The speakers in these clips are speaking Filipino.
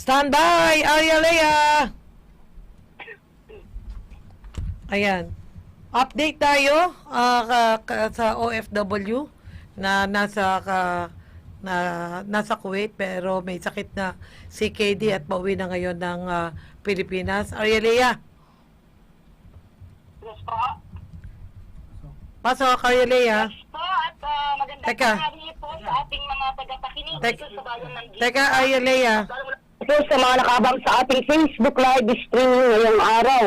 Stand by, Arya Lea. Ayan. Update tayo ah, ka- ka- sa OFW na nasa ka, na nasa Kuwait pero may sakit na si KD at pauwi na ngayon ng ah, Pilipinas. Arya Lea, Yes po. pasok Arya Lea. Yes po at uh, magandang Teka. po sa ating mga tagapakinig Tek- dito sa bayan ng. Teka, Arya Lea. Ito sa mga nakabang sa ating Facebook Live streaming ngayong araw.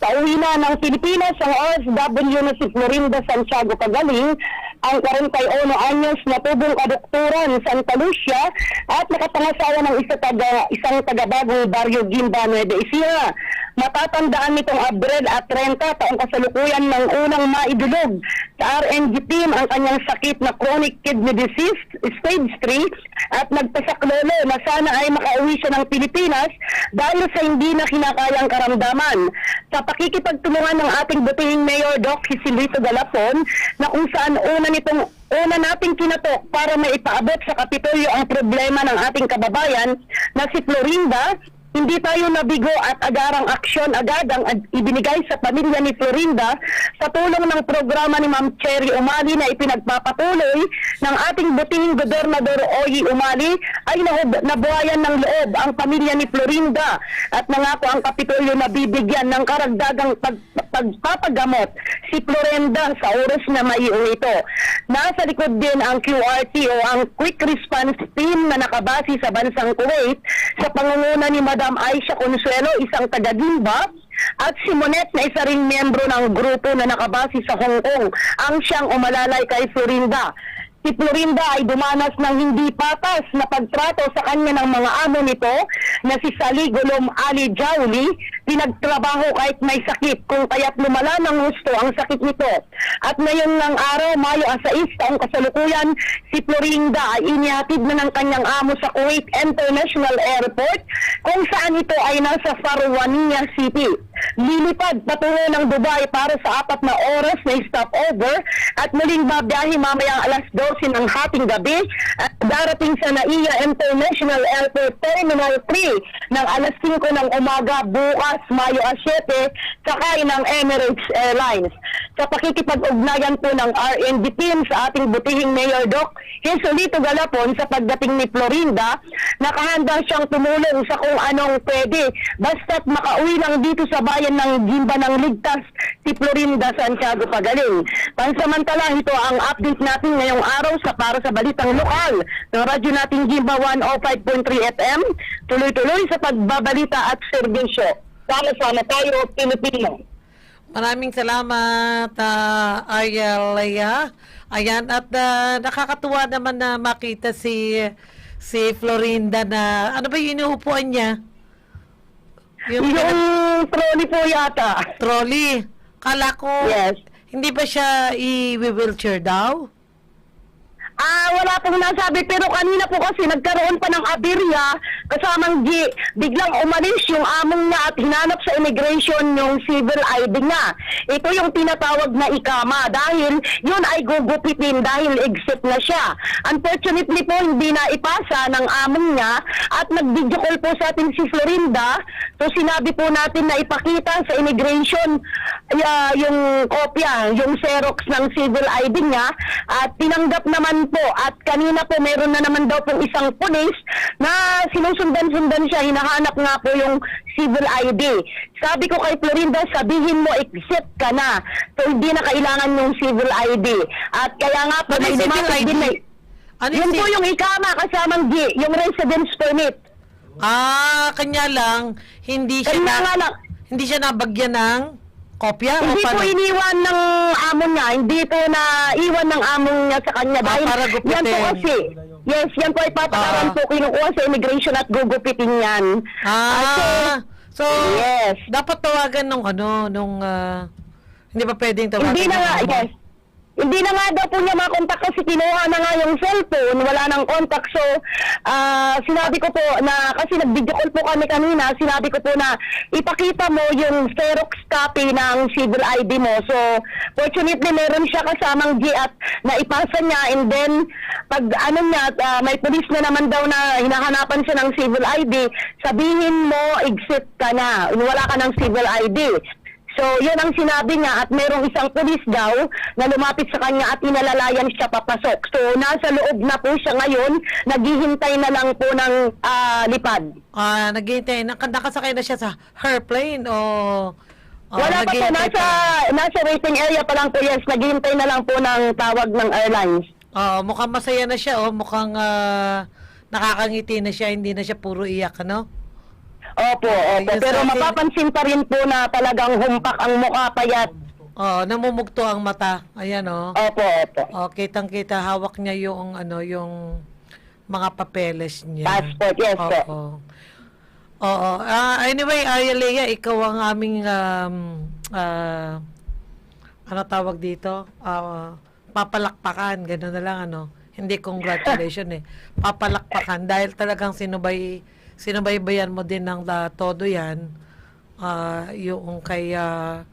Sa uwi na ng Pilipinas, ang OFW na si Florinda Santiago Pagaling, ang 41 anyos na tubong kadokturan Santa Lucia at nakapangasawa ng isa taga, isang taga-bagong baryo Gimba, Nueva Ecija. Matatandaan nitong Abril at 30 taong kasalukuyan ng unang maidulog sa RNG team ang kanyang sakit na chronic kidney disease, stage 3, at nagpasaklolo na sana ay makauwi siya ng Pilipinas dahil sa hindi na kinakayang karamdaman. Sa pakikipagtulungan ng ating butihing Mayor Doc Hisilito Galapon na kung saan una nitong una nating kinatok para maipaabot sa Kapitolyo ang problema ng ating kababayan na si Florinda hindi tayo nabigo at agarang aksyon agad ang ibinigay sa pamilya ni Florinda sa tulong ng programa ni Ma'am Cherry Umali na ipinagpapatuloy ng ating butihing gobernador Oyi Umali ay nabuhayan ng loob ang pamilya ni Florinda at nangako ang Kapitolyo na bibigyan ng karagdagang pag- pagpapagamot si Florinda sa oras na maiuwi ito. Nasa likod din ang QRT o ang Quick Response Team na nakabase sa bansang Kuwait sa pangunguna ni Madam Aisha Consuelo, isang taga-Gimba, at si Monet na isa ring miyembro ng grupo na nakabase sa Hong Kong ang siyang umalalay kay Florinda. Si Florinda ay dumanas ng hindi patas na pagtrato sa kanya ng mga amo nito na si Saligulom Ali Jowli, pinagtrabaho kahit may sakit kung kaya't lumala ng gusto ang sakit nito. At ngayon ng araw, Mayo 6, taong kasalukuyan, si Florinda ay inihatid na ng kanyang amo sa Kuwait International Airport kung saan ito ay nasa Farwania City. Lilipad patungo ng Dubai para sa apat na oras na stopover. At muling babiyahe mamayang alas 12 ng hating gabi. At darating sa NAIA International Airport Terminal 3 ng alas 5 ng umaga bukas Mayo 7 sakay ng Emirates Airlines. Sa pakikipag-ugnayan po ng RND team sa ating butihing Mayor Doc Jesolito Galapon sa pagdating ni Florinda, nakahanda siyang tumulong sa kung anong pwede. Basta't makauwi lang dito sa bayan ng Gimba ng Ligtas si Florinda Santiago Pagaling. Pansamantala, ito ang update natin ngayong araw sa para sa balitang lokal ng radyo nating Gimba 105.3 FM. Tuloy-tuloy sa pagbabalita at serbisyo. Sama-sama tayo, Pilipino. Maraming salamat, uh, Arya Lea. Ayan, at ah, nakakatuwa naman na makita si si Florinda na, ano ba yung inuupuan niya? Yung, Yung trolley po yata. trolley. Kala ko, Yes. hindi ba siya i-wheelchair daw? Ah, wala pong nasabi pero kanina po kasi nagkaroon pa ng aberya kasamang G. Biglang umalis yung among niya at hinanap sa immigration yung civil ID niya. Ito yung tinatawag na ikama dahil yun ay gugupitin dahil exit na siya. Unfortunately po hindi na ipasa ng among niya at nag-video call po sa atin si Florinda. So sinabi po natin na ipakita sa immigration ah, yung kopya, yung Xerox ng civil ID niya at tinanggap naman po at kanina po meron na naman daw pong isang pulis na sinusundan-sundan siya, hinahanap nga po yung civil ID. Sabi ko kay Florinda, sabihin mo exit ka na. So hindi na kailangan yung civil ID. At kaya nga po, Ano may ID? din na- Ano yun yung po yung ikama kasamang G, yung residence permit. Ah, kanya lang, hindi siya Kanya na, lang, hindi siya nabagyan ng kopya Hindi o po paano? iniwan ng amo niya, hindi po na iwan ng amo niya sa kanya Ah, dahil para gupitin. yan po kasi, yes, yan po ay patakaran Ah. po kinukuha sa immigration at gugupitin yan. Ah, so, Yes. dapat tawagan nung ano, nung, ah, hindi ba pwedeng tawagan? hindi na ng nga, amo? yes. Hindi na nga daw po niya makontak kasi kinuha na nga yung cellphone, wala nang contact. So, ah, sinabi ko po na, kasi nag-video call po kami kanina, sinabi ko po na ipakita mo yung Xerox copy ng civil ID mo. So, fortunately, meron siya kasamang G at naipasa niya and then, pag ano niya, ah, may police na naman daw na hinahanapan siya ng civil ID, sabihin mo, exit ka na, wala ka ng civil ID. So, yun ang sinabi niya at merong isang pulis daw na lumapit sa kanya at inalalayan siya papasok. So, nasa loob na po siya ngayon, naghihintay na lang po ng ah, lipad. Ah, naghihintay, nak nakasakay na siya sa her plane o ah, Wala pa po, nasa, nasa waiting area pa lang po, yes, naghihintay na lang po ng tawag ng airlines. Ah, mukhang masaya na siya, oh, mukhang ah, nakakangiti na siya, hindi na siya puro iyak, ano? Opo, opo. Pero mapapansin pa rin po na talagang humpak ang mukha payat. Oh, namumugto ang mata. Ayan oh. Opo, opo. Oh, kitang-kita hawak niya yung ano, yung mga papeles niya. Passport, yes, po. Oo. Oo. Ah, anyway, Ayalea, ikaw ang aming um, ah, ano tawag dito? Ah, papalakpakan, gano'n na lang ano. Hindi congratulations eh. Papalakpakan dahil talagang sinubay sinubaybayan mo din ng ah, todo 'yan. Ah, yung kay ah,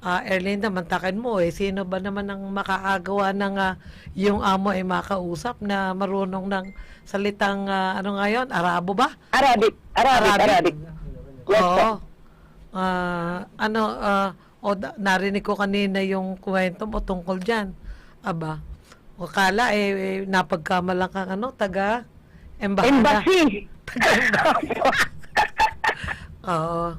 ah, Erlinda mantakan mo eh sino ba naman ang makaagawa ng ah, yung amo ay makausap na marunong ng salitang ah, ano ngayon Arabo ba? Arabic, Arabic, Arabic. Arabic. Yes. Oo. Ah, ano, ah, o narinig ko kanina yung kwento mo tungkol dyan. Aba, o kala eh, eh napagkamalang kang ano, taga embahada. Embassy. Oo.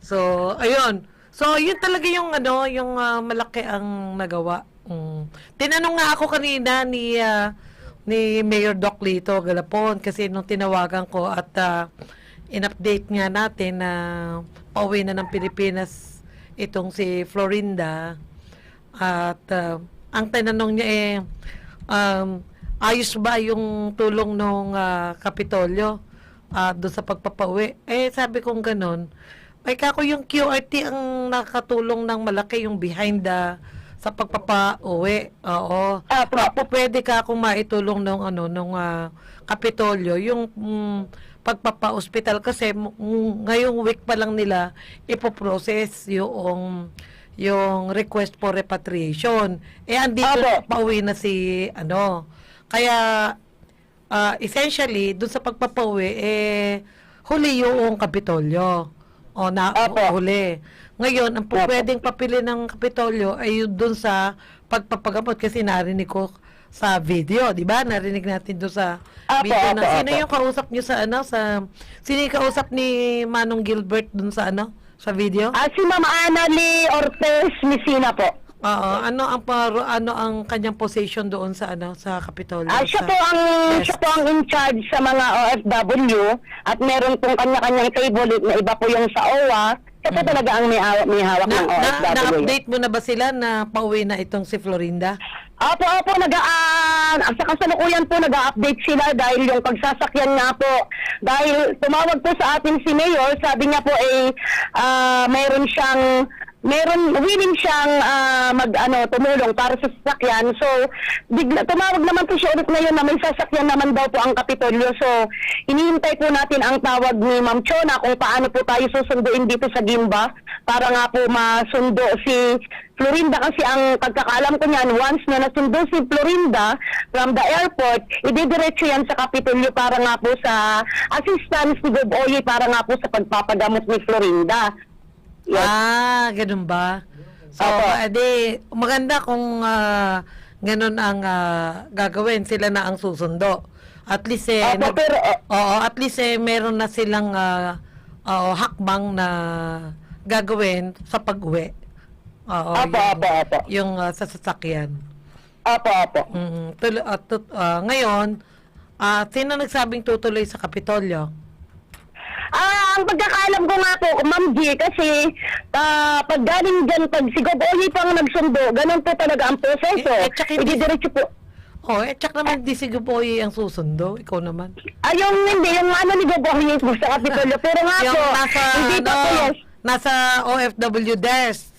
So, ayun. So, yun talaga yung ano, yung ah, malaki ang nagawa. Mm. Tinanong nga ako kanina ni ah, ni Mayor Doc Lito Galapon kasi nung tinawagan ko at ah, in-update nga natin na pauwi na ng Pilipinas itong si Florinda at ah, ang tinanong niya eh um, ayos ba yung tulong nung ah, Kapitolyo ah doon sa pagpapauwi eh sabi kong ganun ay kako yung QRT ang nakatulong ng malaki yung behind the sa pagpapauwi oo Apo. Apo, pwede ka kung maitulong nung ano nung ah, Kapitolyo yung mm, pagpapa-hospital kasi mm, ngayong week pa lang nila ipoprocess yung yung request for repatriation. Eh andito Apo. pauwi na si ano. Kaya ah, essentially dun sa pagpapauwi eh huli yung Kapitolyo. O na Apo. huli. Ngayon, ang po Apo. pwedeng papili ng Kapitolyo ay yun dun sa pagpapagamot kasi narinig ko sa video, di ba? Narinig natin doon sa Apo, video na apo, sino apo. yung kausap niyo sa ano sa sino yung kausap ni Manong Gilbert dun sa ano sa video? Ah, si Ma'am Annalie Ortez Messina po. Oo, ano ang paro, ano ang kanyang position doon sa ano sa Kapitolyo? Ah, siya Sa- po ang Yes. siya po ang in charge sa mga OFW at meron pong kanya-kanyang table na iba po yung sa OWA. Siya po talaga ang may, hawak- may hawak Mm. na, ng na, OFW. na-update mo na ba sila na pauwi na itong si Florinda? Opo, opo, nag uh, sa kasalukuyan po nag-update sila dahil yung pagsasakyan nga po. Dahil tumawag po sa atin si Mayor, sabi niya po eh ah, mayroon siyang meron willing siyang ah, mag ano tumulong para sa sasakyan. So bigla tumawag naman po siya ulit ngayon na may sasakyan naman daw po ang Kapitolyo. So iniintay po natin ang tawag ni Ma'am Chona kung paano po tayo susunduin dito sa Gimba para nga po masundo si Florinda kasi ang pagkakaalam ko niyan, once na nasundo si Florinda from the airport, ididiretso yan sa Kapitolyo para nga po sa assistance ni Gob Oye para nga po sa pagpapagamot ni Florinda. Yes. Ah, ganun ba? So, edi, maganda kung ah, ganun ang ah, gagawin, sila na ang susundo. At least eh, Opo, nag- pero, uh, Oo, at least eh, meron na silang ah, oo, hakbang na gagawin sa pag-uwi. Oo, Opo, yung, opo, opo. yung ah, sa sasakyan. Opo, opo. Mm, tuloy, at tut- ah, ngayon, ah, sino nagsabing tutuloy sa Kapitolyo? Ah, ang pagkakaalam ko nga po, Ma'am G, kasi ah, pag galing dyan, pag si Gob Oye pang nagsundo, ganun po talaga ang proseso. Eh, eh, tsaka hindi- Ididiretso po. Oh, eh, tsak naman di si Guboy ang susundo. Ikaw naman. Ay, yung hindi, yung ano ni Gob Oye po sa Kapitolyo. Pero nga yung po, nasa, hindi pa ano, po yes. nasa OFW desk.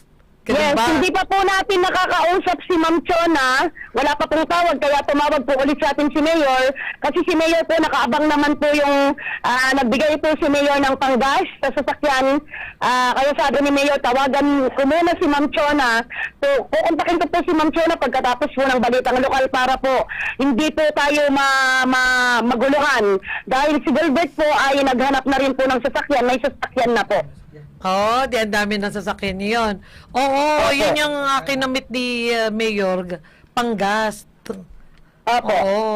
Yes, ba? hindi pa po natin nakakausap si Ma'am Chona. Wala pa pong tawag, kaya tumawag po ulit sa atin si Mayor. Kasi si Mayor po, nakaabang naman po yung, ah, nagbigay po si Mayor ng panggas sa sasakyan. Ah, kaya sabi ni Mayor, tawagan ko muna si Ma'am Chona. So, kukontakin ko po si Ma'am Chona pagkatapos po ng balitang lokal para po hindi po tayo ma, ma, maguluhan. Dahil si Gilbert po ay naghanap na rin po ng sasakyan, may sasakyan na po. Oo, di ang dami ng sasakyan niyon. Oo, Opo. yun yung uh, kinamit ni uh, Mayor, panggas. Opo. Oo.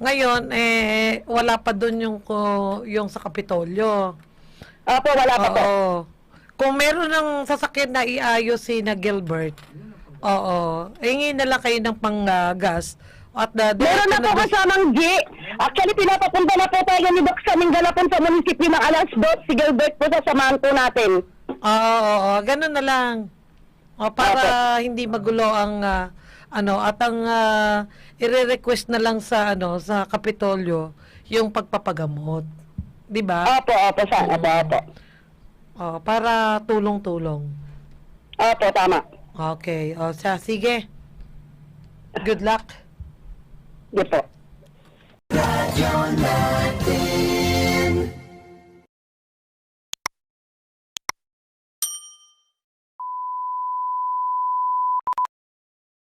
Ngayon, eh, wala pa doon yung, ko- yung sa Kapitolyo. Opo, wala pa po. Kung meron ng sasakyan na iayos si na Gilbert, oo, hingi na lang kayo ng panggas. At uh, Meron na po kasamang G. Actually, pinapapunta na po tayo ni Doc sa Mingalapon sa munisipyo ng Alas Dos. Si Gilbert po sasamahan po natin. Oo, oo, oo. ganun na lang. O, para hindi magulo ang ah, ano at ang ah, ire-request na lang sa ano sa Kapitolyo yung pagpapagamot. 'Di ba? Opo, opo, sana po, opo. Oh, para tulong-tulong. Opo, tama. Okay. O, sa sige. Good luck. Di po. Radyo natin